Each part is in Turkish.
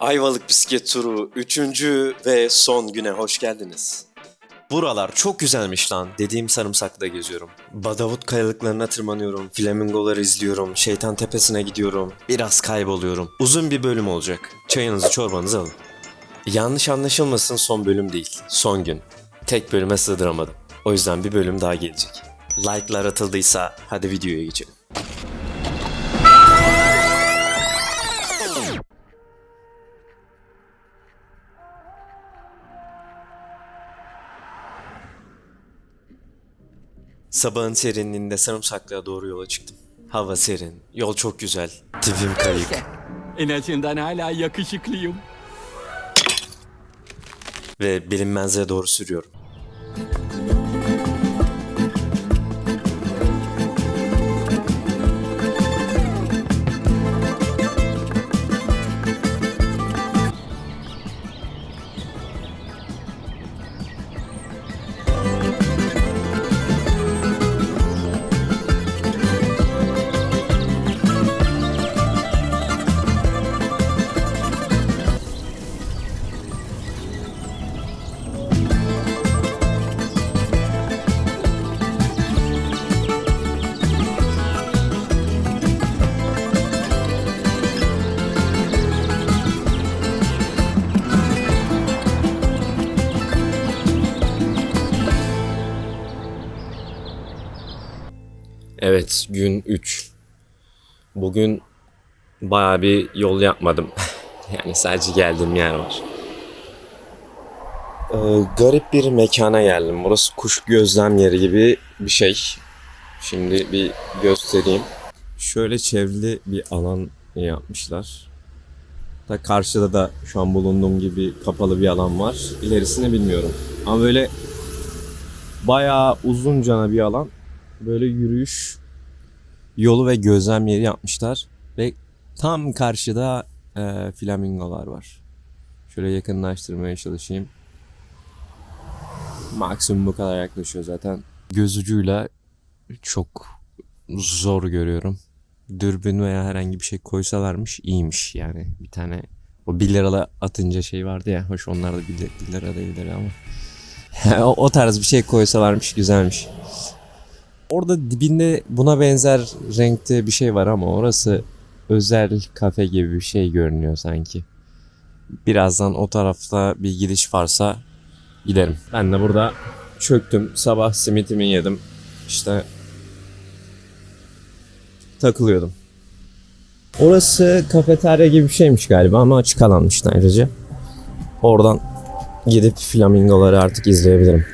Ayvalık bisiklet turu 3. ve son güne hoş geldiniz. Buralar çok güzelmiş lan dediğim sarımsakta geziyorum. Badavut kayalıklarına tırmanıyorum, flamingoları izliyorum, şeytan tepesine gidiyorum, biraz kayboluyorum. Uzun bir bölüm olacak. Çayınızı çorbanızı alın. Yanlış anlaşılmasın son bölüm değil, son gün. Tek bölüme sığdıramadım. O yüzden bir bölüm daha gelecek. Like'lar atıldıysa hadi videoya geçelim. Sabahın serinliğinde Sarımsaklı'ya doğru yola çıktım. Hava serin, yol çok güzel, dibim kayık En azından hala yakışıklıyım. ve bilinmezliğe doğru sürüyorum. Evet, gün 3. Bugün bayağı bir yol yapmadım. yani sadece geldiğim yer var. Ee, garip bir mekana geldim. Burası kuş gözlem yeri gibi bir şey. Şimdi bir göstereyim. Şöyle çevrili bir alan yapmışlar. Da karşıda da şu an bulunduğum gibi kapalı bir alan var. İlerisini bilmiyorum. Ama böyle bayağı uzuncana bir alan. Böyle yürüyüş yolu ve gözlem yeri yapmışlar. Ve tam karşıda e, flamingolar var. Şöyle yakınlaştırmaya çalışayım. Maksimum bu kadar yaklaşıyor zaten. Göz ucuyla çok zor görüyorum. Dürbün veya herhangi bir şey koysalarmış iyiymiş yani. Bir tane o 1 liralı atınca şey vardı ya. Hoş onlar da 1 lira değildir ama. o, o tarz bir şey koysalarmış güzelmiş. Orada dibinde buna benzer renkte bir şey var ama orası özel kafe gibi bir şey görünüyor sanki. Birazdan o tarafta bir gidiş varsa giderim. Ben de burada çöktüm. Sabah simitimi yedim. İşte takılıyordum. Orası kafeterya gibi bir şeymiş galiba ama açık alanmış ayrıca. Oradan gidip flamingoları artık izleyebilirim.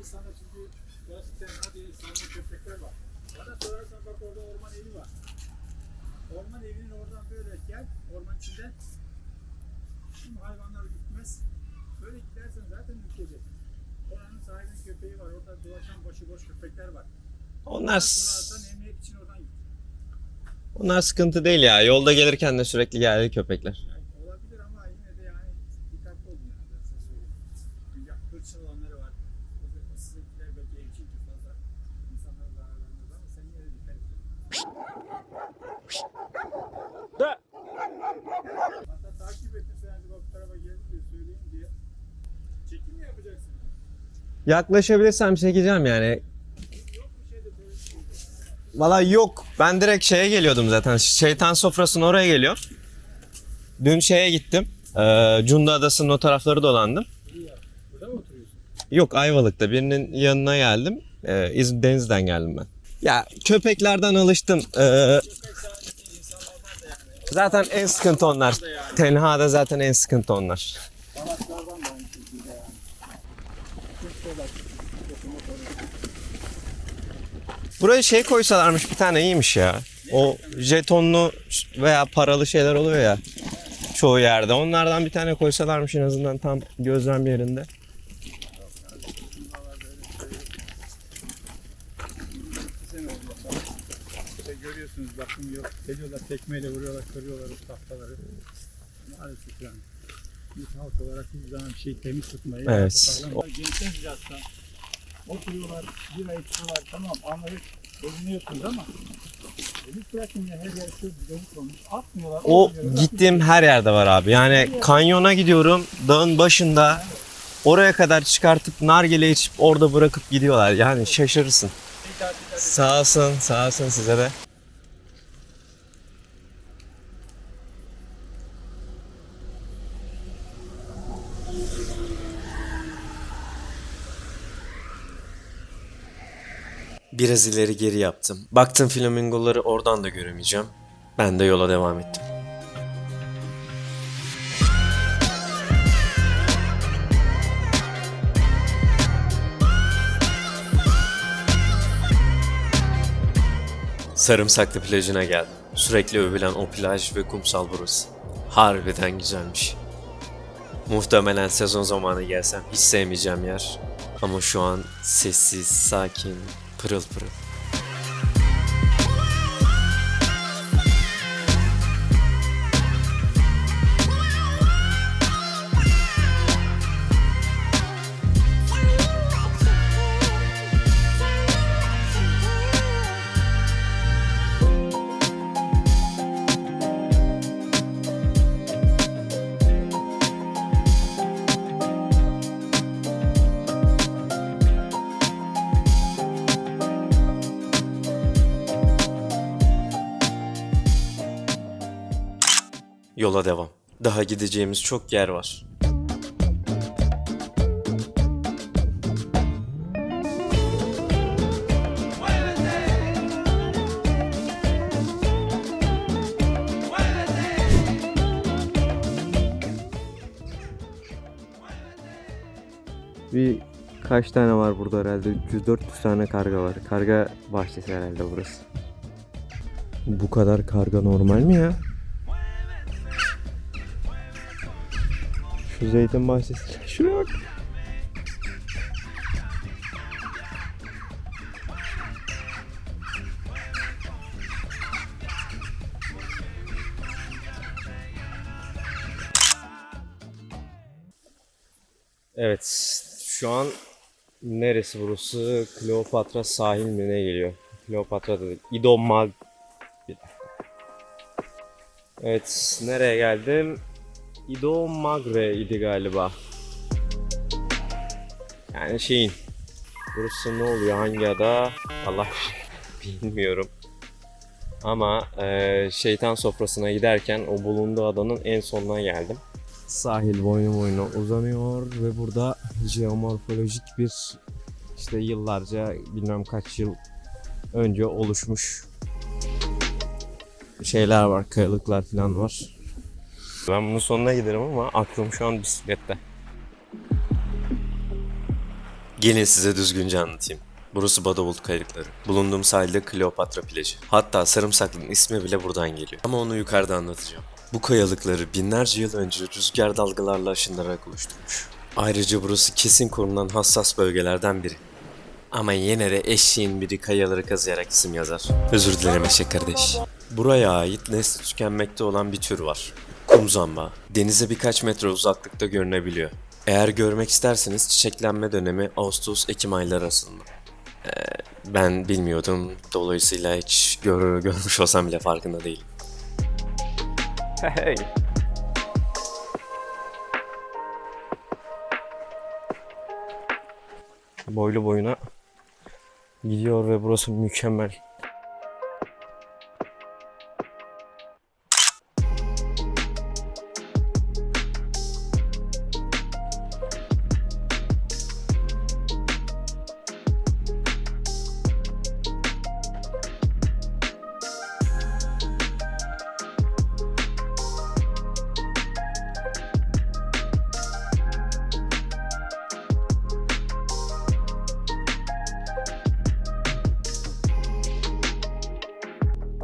Var saldırabilir sana çünkü gerçekten hadi sana köpekler var. Bana sorarsan bak orada orman evi var. Orman evinin oradan böyle gel orman içinden. Tüm hayvanlar gitmez. Böyle gidersen zaten ülkede. Oranın sahibinin köpeği var. Orada dolaşan başıboş köpekler var. Onlar Sorarsan emniyet için oradan git. onlar sıkıntı değil ya. Yolda gelirken de sürekli geldi köpekler. Yani olabilir ama yine de yani dikkatli olun yani ben size söyleyeyim. Çünkü hırçın olanları var. O da- o sizinkiler belki evcildir fazla. İnsanlara zarar vermez ama sen yine de dikkat et. Hatta takip ettim sen acaba bu tarafa geldin diye söyleyeyim diye. Çekim mi yapacaksın? Yaklaşabilirsem çekeceğim yani. Valla yok. Ben direkt şeye geliyordum zaten. Şeytan sofrasının oraya geliyor. Dün şeye gittim. Ee, Cunda Adası'nın o tarafları dolandım. Burada mı oturuyorsun? Yok Ayvalık'ta birinin yanına geldim. Ee, İzmir Deniz'den geldim ben. Ya köpeklerden alıştım. Ee, zaten en sıkıntı onlar. Tenhada zaten en sıkıntı onlar. Balıklardan da aynı şekilde yani. Çok kolay. Çok motoru. Buraya şey koysalarmış bir tane iyiymiş ya. O jetonlu veya paralı şeyler oluyor ya. Çoğu yerde. Onlardan bir tane koysalarmış en azından tam gözlem yerinde. Görüyorsunuz bakım yok. Geliyorlar tekmeyle vuruyorlar, kırıyorlar o tahtaları. Maalesef yani. Biz halk olarak hiçbir zaman bir şey temiz tutmayı Evet. Gençler bilhassa oturuyorlar, bir ay içiyorlar tamam anlayıp bölünüyorsunuz ama. O gittiğim her yerde var abi. Yani kanyona gidiyorum dağın başında oraya kadar çıkartıp nargile içip orada bırakıp gidiyorlar. Yani şaşırırsın. Sağ olsun, sağ olsun size de. Biraz ileri geri yaptım. Baktım flamingoları oradan da göremeyeceğim. Ben de yola devam ettim. Sarımsaklı plajına geldim. Sürekli övülen o plaj ve kumsal burası. Harbiden güzelmiş. Muhtemelen sezon zamanı gelsem hiç sevmeyeceğim yer. Ama şu an sessiz, sakin, Трес-прес. Yola devam. Daha gideceğimiz çok yer var. Bir kaç tane var burada herhalde? 300-400 tane karga var. Karga bahçesi herhalde burası. Bu kadar karga normal mi ya? Şu zeytin bahçesi. Şuraya bak. Evet, şu an neresi burası? Kleopatra sahil mi ne geliyor? Kleopatra da değil. İdomag. Evet, nereye geldim? İdo Magre idi galiba. Yani şeyin. Burası ne oluyor? Hangi ada? Allah bilmiyorum. Ama eee, şeytan sofrasına giderken o bulunduğu adanın en sonuna geldim. Sahil boynu boyuna uzanıyor ve burada jeomorfolojik bir işte yıllarca bilmem kaç yıl önce oluşmuş şeyler var, kayalıklar falan var. Ben bunun sonuna giderim ama aklım şu an bisiklette. Gelin size düzgünce anlatayım. Burası Badavult Kayalıkları. Bulunduğum sahilde Kleopatra plajı. Hatta Sarımsaklı'nın ismi bile buradan geliyor. Ama onu yukarıda anlatacağım. Bu kayalıkları binlerce yıl önce rüzgar dalgalarla aşınarak oluşturmuş. Ayrıca burası kesin korunan hassas bölgelerden biri. Ama yine de eşeğin biri kayaları kazıyarak isim yazar. Özür dilerim eşek kardeş. Buraya ait nesli tükenmekte olan bir tür var. Kumzamba. Denize birkaç metre uzaklıkta görünebiliyor. Eğer görmek isterseniz çiçeklenme dönemi Ağustos-Ekim ayları arasında. Ee, ben bilmiyordum. Dolayısıyla hiç gör, görmüş olsam bile farkında değilim. Hey. Boylu boyuna gidiyor ve burası mükemmel.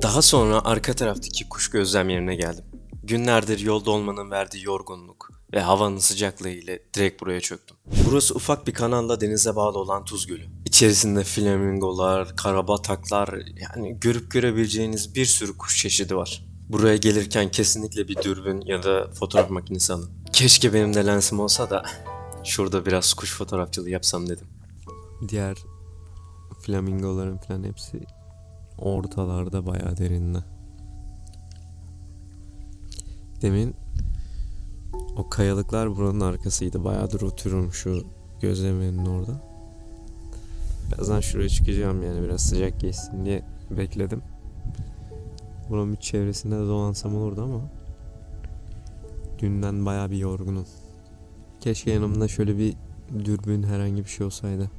Daha sonra arka taraftaki kuş gözlem yerine geldim. Günlerdir yolda olmanın verdiği yorgunluk ve havanın sıcaklığı ile direkt buraya çöktüm. Burası ufak bir kanalla denize bağlı olan Tuz Gölü. İçerisinde flamingolar, karabataklar yani görüp görebileceğiniz bir sürü kuş çeşidi var. Buraya gelirken kesinlikle bir dürbün ya da fotoğraf makinesi alın. Keşke benim de lensim olsa da şurada biraz kuş fotoğrafçılığı yapsam dedim. Diğer flamingoların falan hepsi ortalarda bayağı derinde. Demin o kayalıklar buranın arkasıydı. Bayağıdır oturuyorum şu gözlemenin orada. Birazdan şuraya çıkacağım yani biraz sıcak geçsin diye bekledim. Buranın bir çevresinde de dolansam olurdu ama dünden bayağı bir yorgunum. Keşke yanımda şöyle bir dürbün herhangi bir şey olsaydı.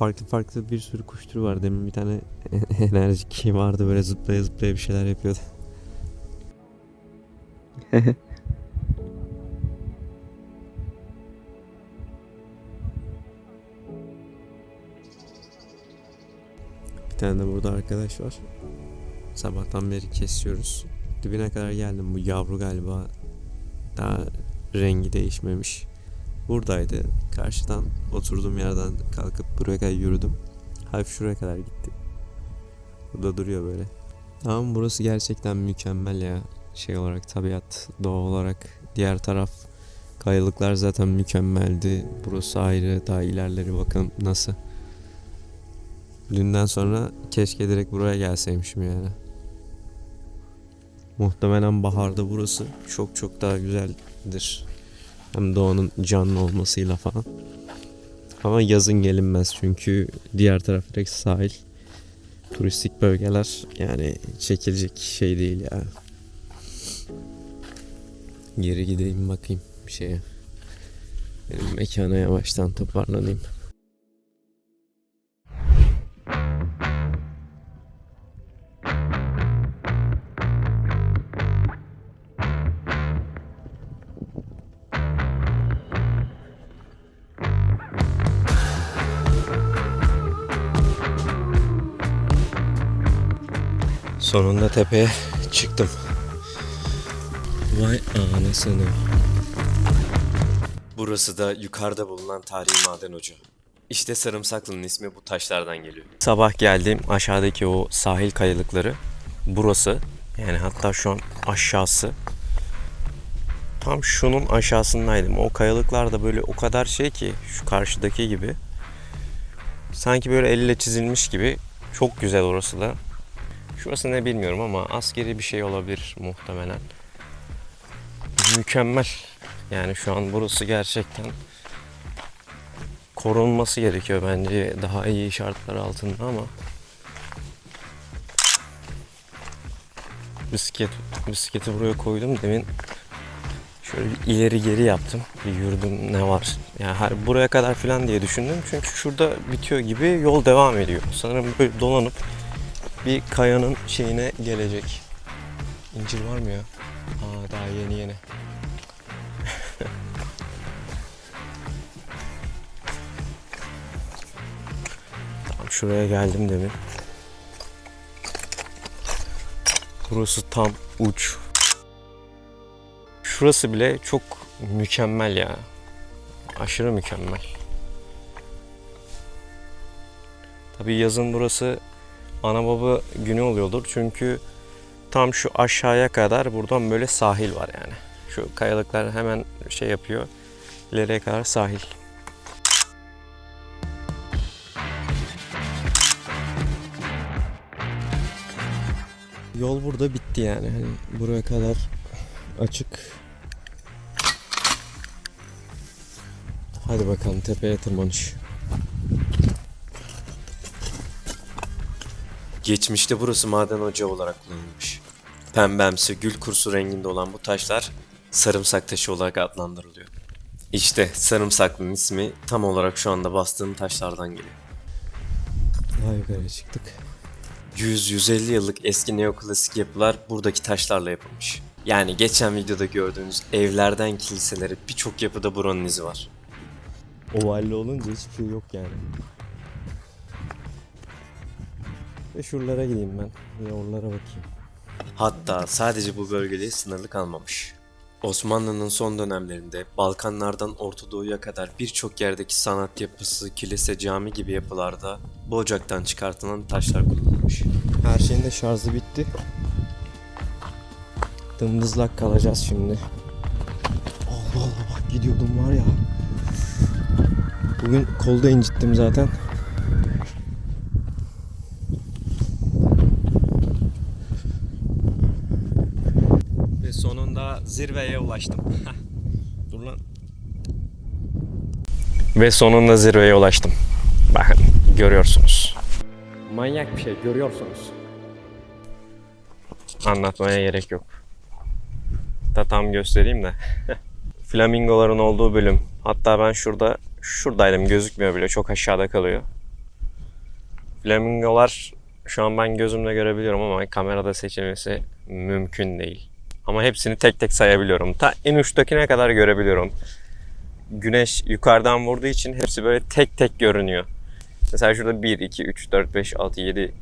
Farklı farklı bir sürü kuş türü var. Demin bir tane enerjik vardı böyle zıplaya zıplaya bir şeyler yapıyordu. bir tane de burada arkadaş var. Sabahtan beri kesiyoruz. Dibine kadar geldim. Bu yavru galiba daha rengi değişmemiş. Buradaydı. Karşıdan oturduğum yerden kalkıp buraya kadar yürüdüm. Hafif şuraya kadar gitti. Burada duruyor böyle. Ama burası gerçekten mükemmel ya. Şey olarak tabiat, doğa olarak. Diğer taraf kayalıklar zaten mükemmeldi. Burası ayrı. Daha ilerleri bakın nasıl. Dünden sonra keşke direkt buraya gelseymişim yani. Muhtemelen baharda burası çok çok daha güzeldir. Hem doğanın canlı olmasıyla falan. Ama yazın gelinmez çünkü diğer taraf direkt sahil. Turistik bölgeler yani çekilecek şey değil ya. Geri gideyim bakayım bir şeye. Benim mekana yavaştan toparlanayım. Sonunda tepeye çıktım. Vay anasını. Burası da yukarıda bulunan tarihi maden ocağı. İşte Sarımsaklı'nın ismi bu taşlardan geliyor. Sabah geldim aşağıdaki o sahil kayalıkları. Burası yani hatta şu an aşağısı. Tam şunun aşağısındaydım. O kayalıklar da böyle o kadar şey ki şu karşıdaki gibi. Sanki böyle elle çizilmiş gibi. Çok güzel orası da. Şurası ne bilmiyorum ama askeri bir şey olabilir muhtemelen. Mükemmel. Yani şu an burası gerçekten korunması gerekiyor bence daha iyi şartlar altında ama. Bisiklet bisikleti buraya koydum demin. Şöyle bir ileri geri yaptım. Bir yürüdüm ne var. Yani her buraya kadar falan diye düşündüm. Çünkü şurada bitiyor gibi yol devam ediyor. Sanırım böyle dolanıp bir kayanın şeyine gelecek. İncir var mı ya? Aa daha yeni yeni. tamam şuraya geldim demin. Burası tam uç. Şurası bile çok mükemmel ya. Aşırı mükemmel. Tabii yazın burası ana baba günü oluyordur. Çünkü tam şu aşağıya kadar buradan böyle sahil var yani. Şu kayalıklar hemen şey yapıyor. İleriye kadar sahil. Yol burada bitti yani. Hani buraya kadar açık. Hadi bakalım tepeye tırmanış. Geçmişte burası maden ocağı olarak kullanılmış. Pembemsi, gül kursu renginde olan bu taşlar sarımsak taşı olarak adlandırılıyor. İşte sarımsaklının ismi tam olarak şu anda bastığım taşlardan geliyor. Daha yukarı çıktık. 100-150 yıllık eski neoklasik yapılar buradaki taşlarla yapılmış. Yani geçen videoda gördüğünüz evlerden kiliselere birçok yapıda buranın izi var. Ovalli olunca hiçbir şey yok yani. Şuralara gideyim ben. Bir oralara bakayım. Hatta sadece bu bölgede sınırlı kalmamış. Osmanlı'nın son dönemlerinde Balkanlardan Orta Doğu'ya kadar birçok yerdeki sanat yapısı, kilise, cami gibi yapılarda bu ocaktan çıkartılan taşlar kullanılmış. Her şeyin de şarjı bitti. Dımdızlak kalacağız şimdi. Allah Allah bak gidiyordum var ya. Bugün kolda incittim zaten. Ve sonunda zirveye ulaştım. Dur lan. Ve sonunda zirveye ulaştım. Bakın görüyorsunuz. Manyak bir şey görüyorsunuz. Anlatmaya gerek yok. Da tam göstereyim de. Flamingoların olduğu bölüm. Hatta ben şurada şuradaydım gözükmüyor bile çok aşağıda kalıyor. Flamingolar şu an ben gözümle görebiliyorum ama kamerada seçilmesi mümkün değil. Ama hepsini tek tek sayabiliyorum. Ta en uçtakine kadar görebiliyorum. Güneş yukarıdan vurduğu için hepsi böyle tek tek görünüyor. Mesela şurada 1, 2, 3, 4, 5, 6, 7,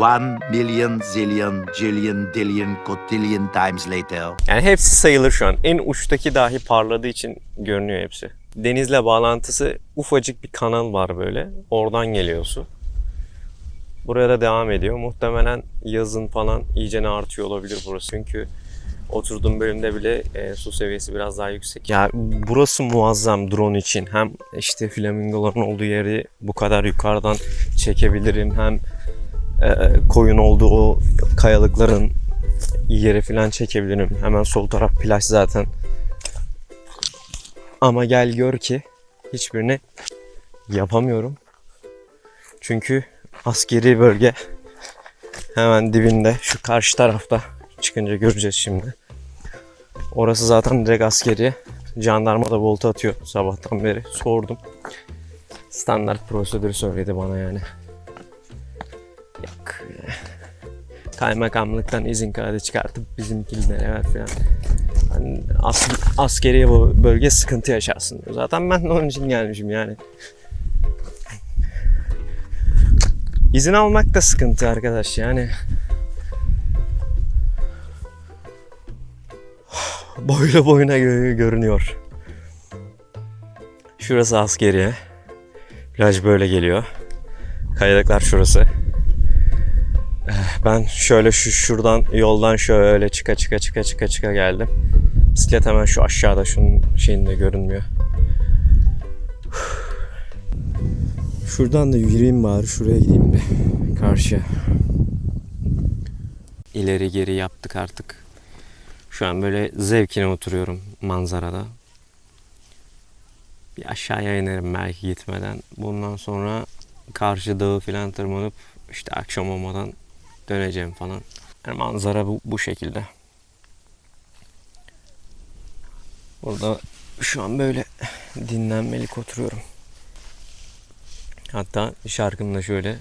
One million zillion jillion dillion cotillion times later. Yani hepsi sayılır şu an. En uçtaki dahi parladığı için görünüyor hepsi. Denizle bağlantısı ufacık bir kanal var böyle. Oradan geliyor su. Buraya da devam ediyor. Muhtemelen yazın falan iyicene artıyor olabilir burası. Çünkü oturduğum bölümde bile e, su seviyesi biraz daha yüksek. Ya burası muazzam drone için. Hem işte flamingoların olduğu yeri bu kadar yukarıdan çekebilirim. Hem e, koyun olduğu o kayalıkların yeri falan çekebilirim. Hemen sol taraf plaj zaten. Ama gel gör ki hiçbirini yapamıyorum. Çünkü askeri bölge hemen dibinde şu karşı tarafta çıkınca göreceğiz şimdi. Orası zaten direkt askeri. Jandarma da volta atıyor sabahtan beri. Sordum. Standart prosedürü söyledi bana yani. Yok. Kaymakamlıktan izin kağıdı çıkartıp bizimkilere ver falan. Hani as askeriye bu bölge sıkıntı yaşarsın diyor. Zaten ben de onun için gelmişim yani. İzin almak da sıkıntı arkadaş yani. Boyla boyuna gö- görünüyor. Şurası askeriye. Plaj böyle geliyor. Kayalıklar şurası. Ben şöyle şu şuradan yoldan şöyle çıka çıka çıka çıka çıka geldim. Bisiklet hemen şu aşağıda şunun şeyinde görünmüyor. Şuradan da yürüyeyim bari şuraya gideyim bir karşıya. İleri geri yaptık artık. Şu an böyle zevkine oturuyorum manzarada. Bir aşağıya inerim belki gitmeden. Bundan sonra karşı dağı falan tırmanıp işte akşam olmadan döneceğim falan. Yani manzara bu, bu şekilde. Burada şu an böyle dinlenmelik oturuyorum. Hatta şarkımı da şöyle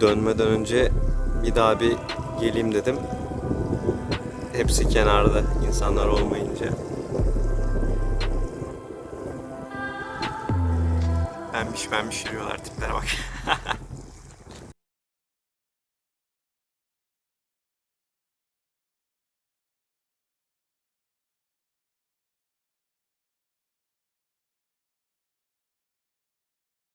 dönmeden önce bir daha bir geleyim dedim. Hepsi kenarda insanlar olmayınca. Pembiş pembiş yürüyorlar tiplere bak.